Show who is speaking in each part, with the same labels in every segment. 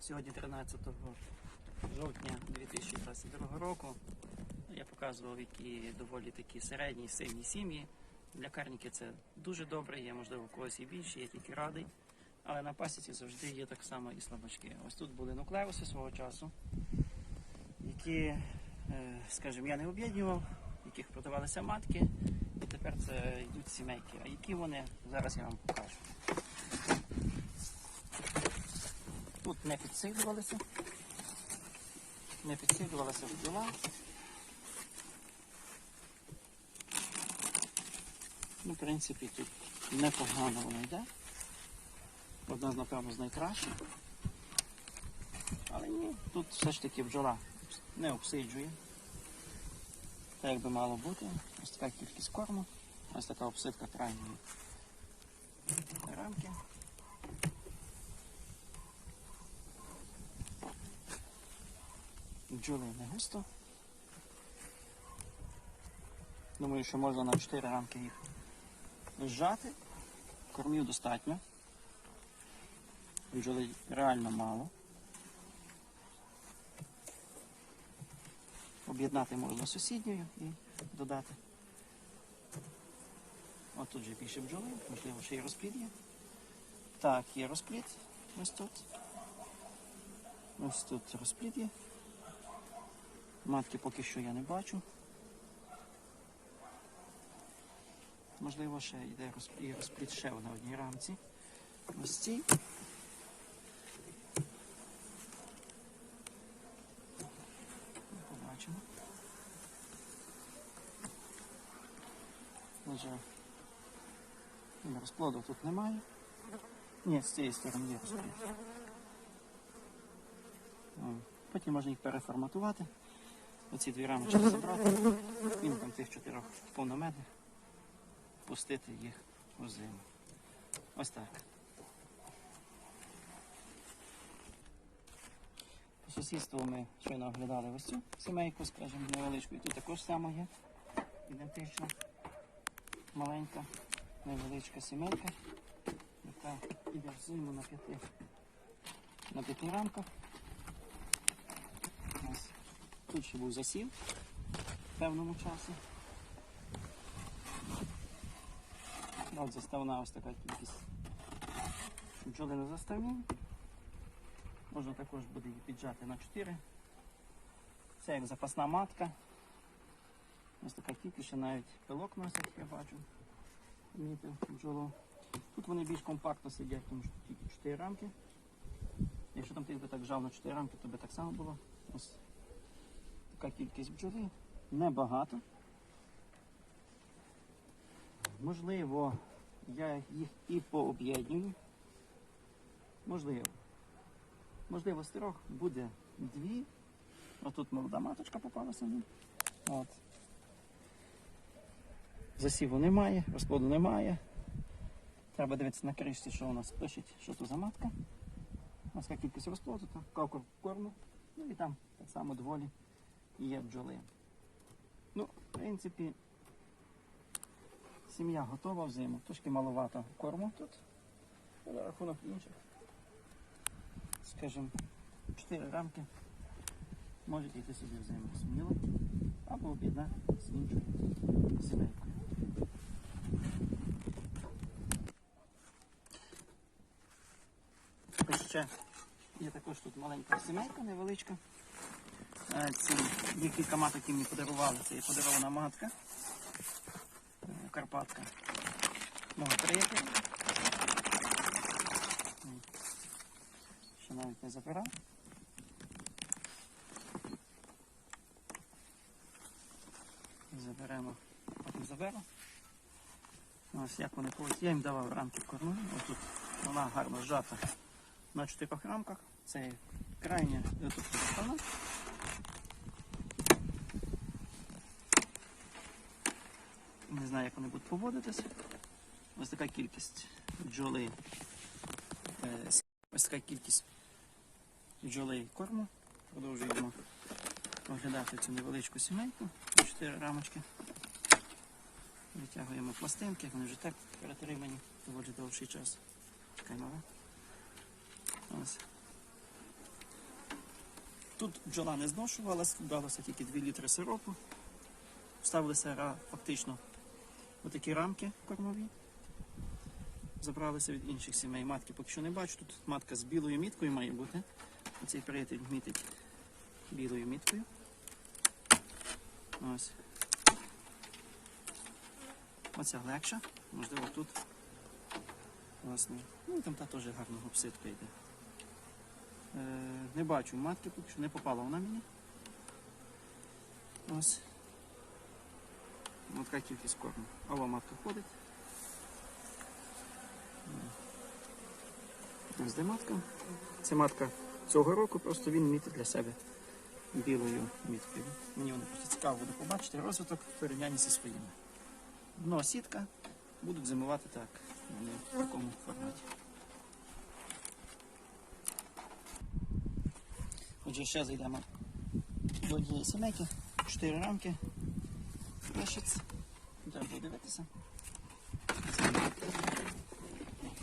Speaker 1: Сьогодні 13 жовтня 2022 року. Я показував, які доволі такі середні сильні сім'ї. Для карніки це дуже добре, є, можливо, у когось і більше, я тільки радий. Але на пасіці завжди є так само і слабачки. Ось тут були нуклеуси свого часу, які, е, скажімо, я не об'єднував, яких продавалися матки, і тепер це йдуть сімейки. А які вони, зараз я вам покажу. Тут не підсилювалися, не підсилювалася бджола. Ну, в принципі, тут непогано вона йде. Одна, з, напевно, з найкращих. Але ні, тут все ж таки бджола не обсиджує. Так як би мало бути. Ось така кількість корму. Ось така обсидка крайньої рамки. Бджоли не густо. Думаю, що можна на 4 рамки їх зжати. Кормів достатньо. Бджоли реально мало. Об'єднати можна з сусідньою і додати. От тут же більше бджоли, можливо, ще й розплід є. Так, є розплід. Ось тут. Ось тут розплід є. Матки поки що я не бачу. Можливо, ще йде і розплід ще на одній рамці. Ось цій. Побачимо. Отже, розплоду тут немає. Ні, з цієї сторони є розплід. Потім можна їх переформатувати. Оці дві рамочки забрати. І там тих чотирьох повномедних пустити їх у зиму. Ось так. По сусідству ми щойно оглядали ось цю сімейку, скажімо, невеличку. І тут також само є. Ідентична. Маленька, невеличка сімейка, яка йде в зиму на п'яти на п'яти рамках. Тут ще був засів в певному часі. От заставна ось така кількість. Бджоли на заставні. Можна також буде її піджати на 4. Це як запасна матка. Ось така кількість, навіть пилок носять, я бачу. Помітив бджолу. Тут вони більш компактно сидять, тому що тільки 4 рамки. Якщо там ти би так жав на 4 рамки, то би так само було. Ось така кількість бджоли. Небагато. Можливо, я їх і пооб'єднюю. Можливо. Можливо, з трьох буде дві. Отут молода маточка попалася. От. Засіву немає, розплоду немає. Треба дивитися на кришці, що у нас пишуть, що то за матка. Ось така кількість розплоду, кавку корму. Ну і там так само доволі є бджоли. Ну, в принципі, сім'я готова в. Трошки маловато корму тут. За рахунок інших. Скажімо, 4 рамки можете йти собі в зиму сміло. Або об'єднати з іншою сімейкою. Ще є також тут маленька сімейка, невеличка. Е, Ці є кілька маток, які мені подарували. Це є подарована матка. Е, Карпатка. Мого приятеля. М. Ще навіть не забирав. Заберемо, потім заберу. Ось як вони ходять. Я їм давав рамки корму. Ось тут вона гарно зжата на чотирьох рамках. Це крайня сторона. Не знаю, як вони будуть поводитися. Ось така кількість бджоли. е, Ось така кількість бджоли корму. Продовжуємо оглядати цю невеличку сімейку. Чотири рамочки. Витягуємо пластинки, вони вже так перетримані доволі довший час. Чекай, мала. Ось. Тут бджола не зношувалась, тут бралося тільки 2 літри сиропу. Вставилися ра- фактично отакі рамки кормові. Забралися від інших сімей. Матки поки що не бачу. Тут матка з білою міткою має бути. Оцей приятель мітить білою міткою. Ось. Оця легша. Можливо, тут. Власне. Ну і там та теж гарна обсидка йде. Е, не бачу матки, поки що не попала вона мені. Ось. Ось така кількість корму. Ова матка ходить. Ось де матка. Це матка цього року, просто він мітить для себе білою міткою. Мені воно просто цікаво буде побачити розвиток в порівнянні зі своїми. Дно сітка, будуть зимувати так. Вони в такому форматі. Отже, ще зайдемо до однієї сімейки. Чотири рамки. Пишець. Треба подивитися.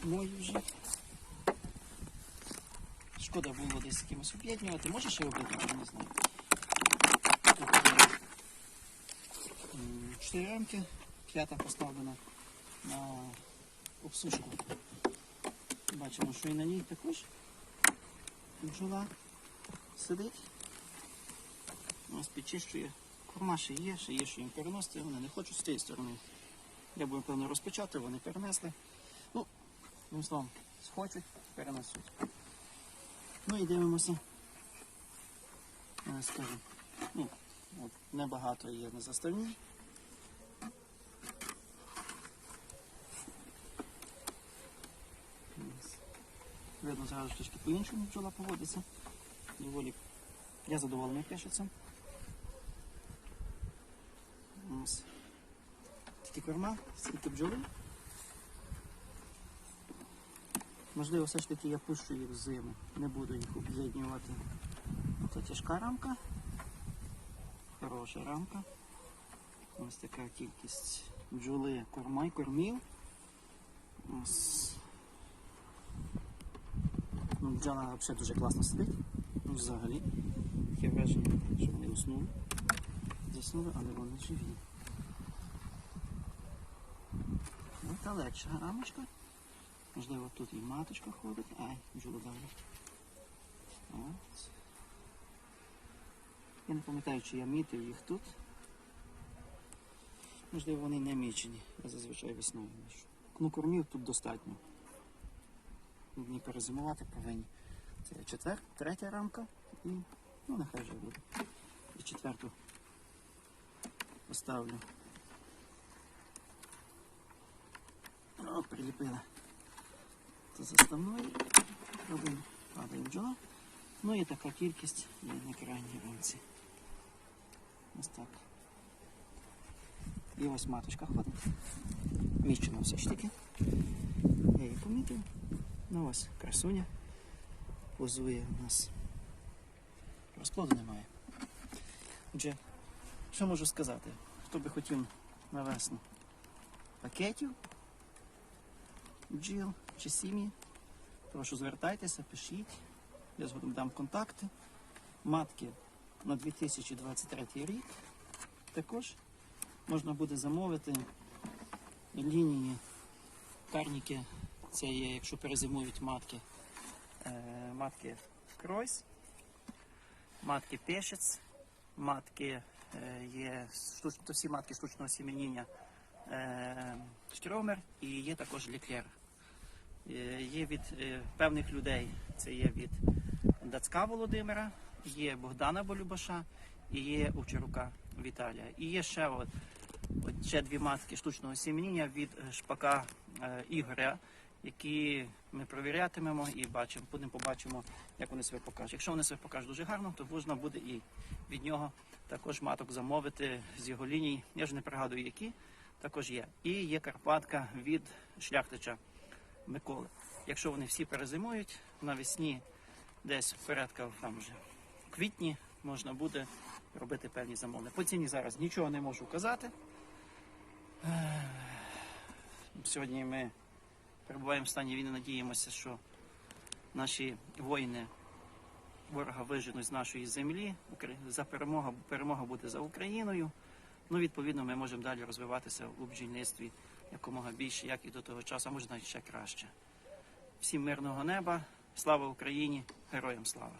Speaker 1: Мої вже. Шкода було десь з кимось об'єднувати. Можеш ще я не знаю. Чотири рамки, п'ята поставлена на обсушку. Бачимо, що і на ній також бджола сидить. Ось підчищує. Корма ще є, ще є, що їм переносити. Вони не хочуть з тієї сторони. Я буду, певно, розпочати, вони перенесли. Ну, одним словом, схочуть, перенесуть. Ну і дивимося. Скажу. Ну, от, небагато є на заставні. Видно, зараз трішки по-іншому бджола поводиться. Доволі я задоволений пишеться. Ось. Тільки корма, скільки бджоли. Можливо, все ж таки я пущу їх в зиму. Не буду їх об'єднувати. Це тяжка рамка. Хороша рамка. Ось така кількість бджоли корма й кормів. Ось. Ну, бджола взагалі дуже класно сидить. Ну, взагалі. Таке враження, що вони уснули. Заснули, але вони живі. Ось та легша рамочка. Можливо, тут і маточка ходить. Ай, бджола далі. Я не пам'ятаю, чи я мітив їх тут. Можливо, вони не мічені. Я зазвичай весною мішу. Ну, кормів тут достатньо. Дні перезимувати повинні. Це четвер, третя рамка і ну нехай вже буде. І четверту поставлю. О, приліпила. До заставної. Робимо, падає бджола. Ну і така кількість є на крайній рамці. Ось так. І ось маточка ходить. Мічена все ж таки. Я її помітив. Ну ось красуня Позує у нас. Розплоду немає. Отже, що можу сказати? Хто би хотів на пакетів, бджіл чи сім'ї, прошу звертайтеся, пишіть. Я згодом дам контакти. Матки на 2023 рік. Також можна буде замовити лінії карніки. Це є, якщо перезимують матки. Матки Кройс, матки Пешець, матки е, є штуч, то всі матки штучного сім'яніння е, Штромер і є також ліклер. Е, є від певних людей, це є від Дацька Володимира, є Богдана Болюбаша і є Овчарука Віталія. І є ще от, ще дві матки штучного сім'яніння від шпака Ігоря, які ми провірятимемо і бачимо, будемо побачимо, як вони себе покажуть. Якщо вони себе покажуть дуже гарно, то можна буде і від нього також маток замовити з його ліній. Я ж не пригадую, які також є. І є Карпатка від шляхтича Миколи. Якщо вони всі перезимують навесні, десь порядка там вже в квітні можна буде робити певні замовлення. По ціні зараз нічого не можу казати. Сьогодні ми перебуваємо в стані війни, надіємося, що наші воїни ворога виженуть з нашої землі. За перемога, перемога буде за Україною. Ну, відповідно, ми можемо далі розвиватися у бджільництві якомога більше, як і до того часу, а може навіть ще краще. Всім мирного неба, слава Україні, героям слава!